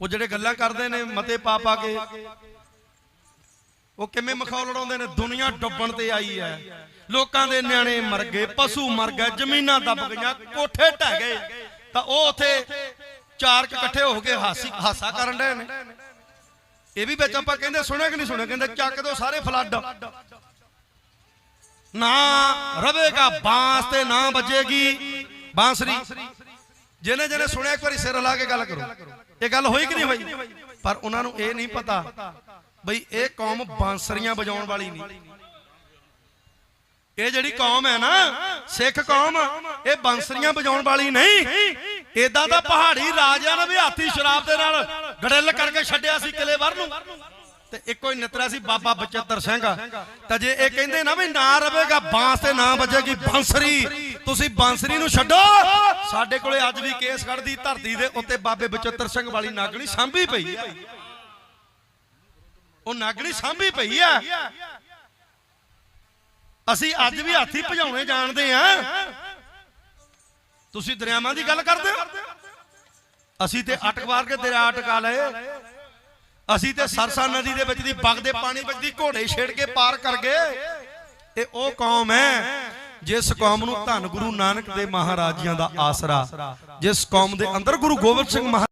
ਉਹ ਜਿਹੜੇ ਗੱਲਾਂ ਕਰਦੇ ਨੇ, ਮਤੇ ਪਾ ਪਾ ਕੇ। ਉਹ ਕਿਵੇਂ ਮਖੌਲ ਉਡਾਉਂਦੇ ਨੇ? ਦੁਨੀਆ ਡੁੱਬਣ ਤੇ ਆਈ ਹੈ। ਲੋਕਾਂ ਦੇ ਨਿਆਣੇ ਮਰ ਗਏ, ਪਸ਼ੂ ਮਰ ਗਏ, ਜ਼ਮੀਨਾਂ ਦਬ ਗਈਆਂ, ਕੋਠੇ ਢਹਿ ਗਏ। ਤਾਂ ਉਹ ਉਥੇ ਚਾਰ ਇਕੱਠੇ ਹੋ ਕੇ ਹਾਸੀ ਹਾਸਾ ਕਰਨ ਡਏ ਨੇ। ਇਹ ਵੀ ਵਿੱਚ ਆਪਾਂ ਕਹਿੰਦੇ, ਸੁਣਿਆ ਕਿ ਨਹੀਂ ਸੁਣਿਆ? ਕਹਿੰਦੇ, ਚੱਕ ਦੋ ਸਾਰੇ ਫਲੱਡ। ਨਾ ਰਵੇਗਾ ਬਾਂਸ ਤੇ ਨਾ ਵੱਜੇਗੀ ਬਾਂਸਰੀ। ਜਿਹਨੇ ਜਿਹਨੇ ਸੁਣਿਆ ਇੱਕ ਵਾਰੀ ਸਿਰ ਲਾ ਕੇ ਗੱਲ ਕਰੋ। ਇਹ ਗੱਲ ਹੋਈ ਕਿ ਨਹੀਂ ਹੋਈ? ਪਰ ਉਹਨਾਂ ਨੂੰ ਇਹ ਨਹੀਂ ਪਤਾ ਬਈ ਇਹ ਕੌਮ ਬਾਂਸਰੀਆਂ ਵਜਾਉਣ ਵਾਲੀ ਨਹੀਂ। ਇਹ ਜਿਹੜੀ ਕੌਮ ਹੈ ਨਾ ਸਿੱਖ ਕੌਮ ਇਹ ਬਾਂਸਰੀਆਂ ਵਜਾਉਣ ਵਾਲੀ ਨਹੀਂ। ਏਦਾਂ ਦਾ ਪਹਾੜੀ ਰਾਜਿਆਂ ਨੇ ਵੀ ਹਾਥੀ ਸ਼ਰਾਬ ਦੇ ਨਾਲ ਗੜਿੱਲ ਕਰਕੇ ਛੱਡਿਆ ਸੀ ਕਿਲੇ ਵਰ ਨੂੰ। ਤੇ ਇੱਕੋ ਹੀ ਨਿਤਰਾ ਸੀ ਬਾਬਾ ਬਚਿੱਤਰ ਸਿੰਘ। ਤਾਂ ਜੇ ਇਹ ਕਹਿੰਦੇ ਨਾ ਵੀ ਨਾ ਰਵੇਗਾ ਬਾਂਸ ਤੇ ਨਾ ਵੱਜੇਗੀ ਬਾਂਸਰੀ ਤੁਸੀਂ ਬਾਂਸਰੀ ਨੂੰ ਛੱਡੋ। ਸਾਡੇ ਕੋਲੇ ਅੱਜ ਵੀ ਕੇਸ ਖੜਦੀ, ਧਰਤੀ ਦੇ ਉੱਤੇ ਬਾਬੇ ਬਚਿੱਤਰ ਸਿੰਘ ਵਾਲੀ ਨਾਗਣੀ ਸਾਂਭੀ ਪਈ ਆ। ਉਹ ਨਾਗਣੀ ਸਾਂਭੀ ਪਈ ਆ। ਅਸੀਂ ਅੱਜ ਵੀ ਹਾਥੀ ਭਜਾਉਣੇ ਜਾਣਦੇ ਆ। ਤੁਸੀਂ ਦਰਿਆਵਾਂ ਦੀ ਗੱਲ ਕਰਦੇ ਹੋ? ਅਸੀਂ ਤੇ ਅਟਕਵਾਰ ਕੇ ਦਰਿਆ ਅਟਕਾ ਲਏ। ਅਸੀਂ ਤੇ ਸਰਸਾ ਨਦੀ ਦੇ ਵਿੱਚ ਦੀ ਵਗਦੇ ਪਾਣੀ ਵਿੱਚ ਦੀ ਘੋੜੇ ਛੇੜ ਕੇ ਪਾਰ ਕਰ ਗਏ। ਇਹ ਉਹ ਕੌਮ ਹੈ। ਜਿਸ ਕੌਮ ਨੂੰ ਧੰਨ ਗੁਰੂ ਨਾਨਕ ਦੇ ਮਹਾਰਾਜਿਆਂ ਦਾ ਆਸਰਾ, ਜਿਸ ਕੌਮ ਦੇ ਅੰਦਰ ਗੁਰੂ ਗੋਬਿੰਦ ਸਿੰਘ ਮਹਾ